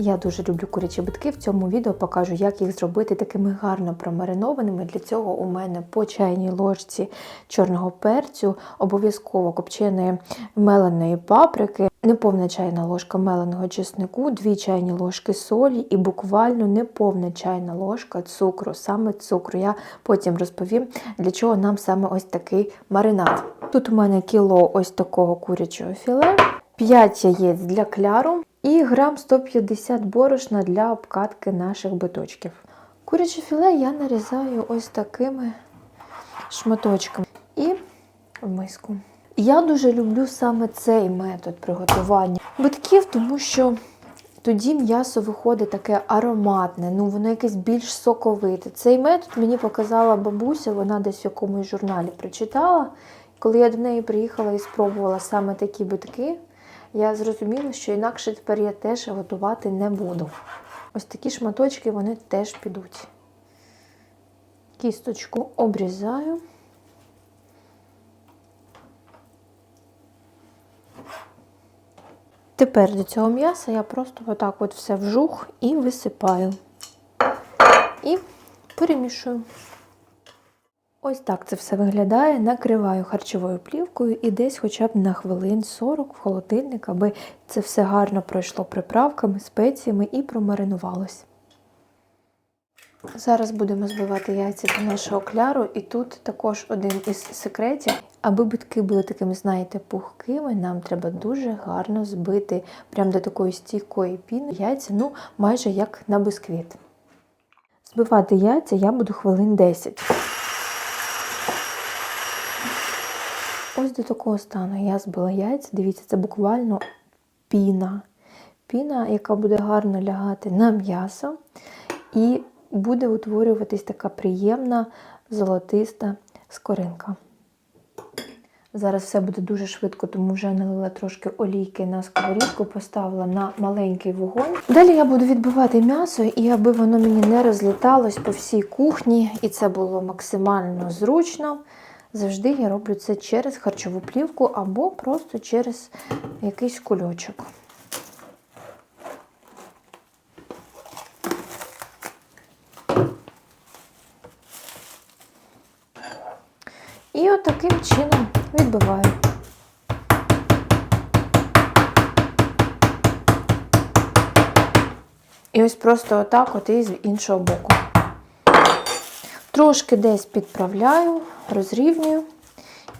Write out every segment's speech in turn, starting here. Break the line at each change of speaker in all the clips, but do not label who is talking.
Я дуже люблю курячі битки. В цьому відео покажу, як їх зробити такими гарно промаринованими. Для цього у мене по чайній ложці чорного перцю, обов'язково копченої меленої паприки, неповна чайна ложка меленого чеснику, 2 чайні ложки солі і буквально неповна чайна ложка цукру, саме цукру. Я потім розповім, для чого нам саме ось такий маринад. Тут у мене кіло ось такого курячого філе, 5 яєць для кляру і грам 150 борошна для обкатки наших биточків. Куряче філе я нарізаю ось такими шматочками і в миску. Я дуже люблю саме цей метод приготування битків, тому що тоді м'ясо виходить таке ароматне, ну воно якесь більш соковите. Цей метод мені показала бабуся, вона десь в якомусь журналі прочитала. Коли я до неї приїхала і спробувала саме такі битки, я зрозуміла, що інакше тепер я теж готувати не буду. Ось такі шматочки вони теж підуть. Кісточку обрізаю. Тепер до цього м'яса я просто отак от все вжух і висипаю. І перемішую. Ось так це все виглядає. Накриваю харчовою плівкою і десь хоча б на хвилин 40 в холодильник, аби це все гарно пройшло приправками, спеціями і промаринувалось. Зараз будемо збивати яйця до нашого кляру, і тут також один із секретів. Аби битки були такими, знаєте, пухкими, нам треба дуже гарно збити прямо до такої стійкої піни яйця, ну майже як на бисквіт. Збивати яйця я буду хвилин 10. Ось до такого стану я збила яйця. Дивіться, це буквально піна. Піна, яка буде гарно лягати на м'ясо, і буде утворюватись така приємна золотиста скоринка. Зараз все буде дуже швидко, тому вже налила трошки олійки на сковорідку, поставила на маленький вогонь. Далі я буду відбивати м'ясо, і аби воно мені не розліталось по всій кухні, і це було максимально зручно. Завжди я роблю це через харчову плівку або просто через якийсь кульочок. І от чином відбиваю. І ось просто отак от і з іншого боку. Трошки десь підправляю, розрівнюю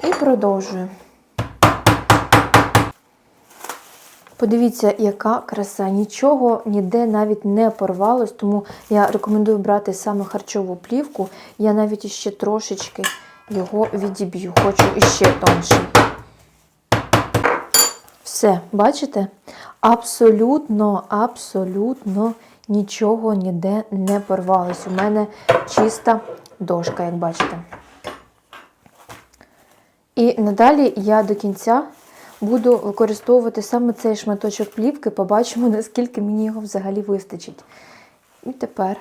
і продовжую. Подивіться, яка краса. Нічого ніде навіть не порвалось, тому я рекомендую брати саме харчову плівку. Я навіть іще трошечки його відіб'ю, хочу іще тонший. Все, бачите? Абсолютно, абсолютно нічого ніде не порвалось. У мене чиста дошка, як бачите. І надалі я до кінця буду використовувати саме цей шматочок плівки, побачимо, наскільки мені його взагалі вистачить. І тепер,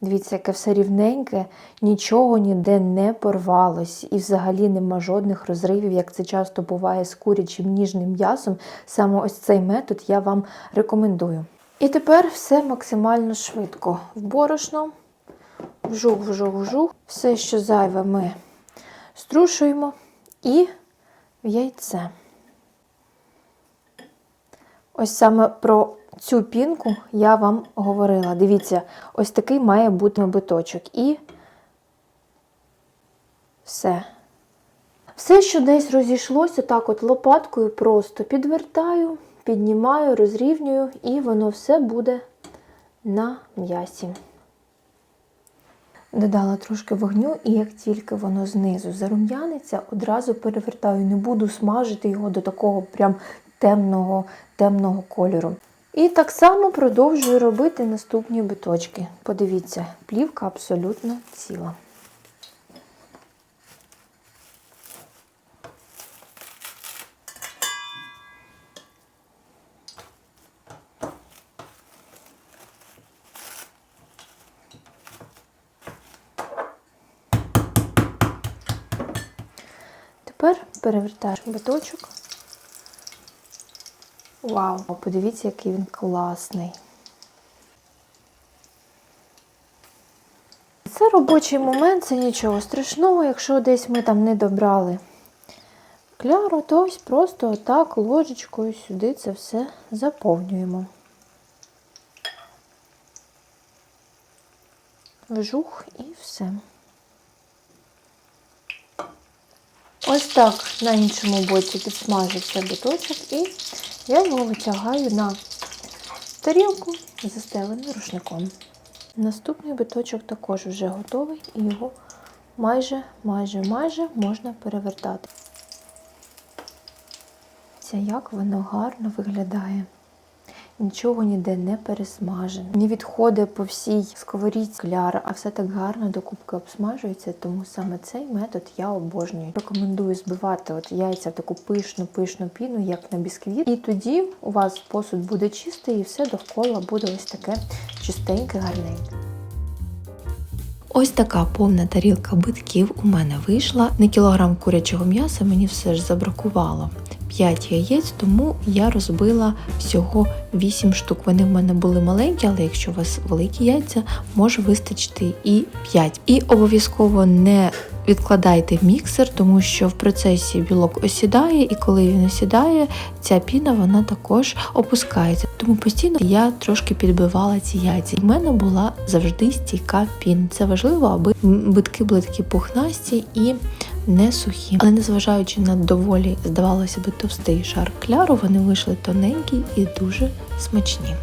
дивіться, яке все рівненьке, нічого ніде не порвалось. І взагалі нема жодних розривів, як це часто буває з курячим ніжним м'ясом. Саме ось цей метод я вам рекомендую. І тепер все максимально швидко. В борошно, вжух, вжух, вжух. Все, що зайве, ми струшуємо і в яйце. Ось саме про цю пінку я вам говорила. Дивіться, ось такий має бути биточок. І все. Все, що десь розійшлося, так от лопаткою просто підвертаю, піднімаю, розрівнюю, і воно все буде на м'ясі. Додала трошки вогню, і як тільки воно знизу зарум'яниться, одразу перевертаю, не буду смажити його до такого прям темного, темного кольору. І так само продовжую робити наступні биточки. Подивіться, плівка абсолютно ціла. Тепер перевертаєш биточок Вау! Подивіться, який він класний. Це робочий момент, це нічого страшного, якщо десь ми там не добрали кляру, то ось просто отак ложечкою сюди це все заповнюємо. Вжух і все. Ось так на іншому боці підсмажився биточок і я його витягаю на тарілку, застелену рушником. Наступний биточок також вже готовий і його майже, майже, майже можна перевертати. Це як воно гарно виглядає. Нічого ніде не пересмажено. Не відходить по всій сковорідці кляра, а все так гарно до кубки обсмажується, тому саме цей метод я обожнюю. Рекомендую збивати от яйця в таку пишну пишну піну, як на бісквіт. І тоді у вас посуд буде чистий і все довкола буде ось таке чистеньке, гарненьке. Ось така повна тарілка битків у мене вийшла. На кілограм курячого м'яса мені все ж забракувало. 5 яєць, тому я розбила всього 8 штук. Вони в мене були маленькі, але якщо у вас великі яйця, може вистачити і 5. І обов'язково не відкладайте в міксер, тому що в процесі білок осідає, і коли він осідає, ця піна вона також опускається. Тому постійно я трошки підбивала ці яйця. У мене була завжди стійка піна. Це важливо, аби битки були такі пухнасті і не сухі. Але незважаючи на доволі, здавалося би, товстий шар кляру, вони вийшли тоненькі і дуже смачні.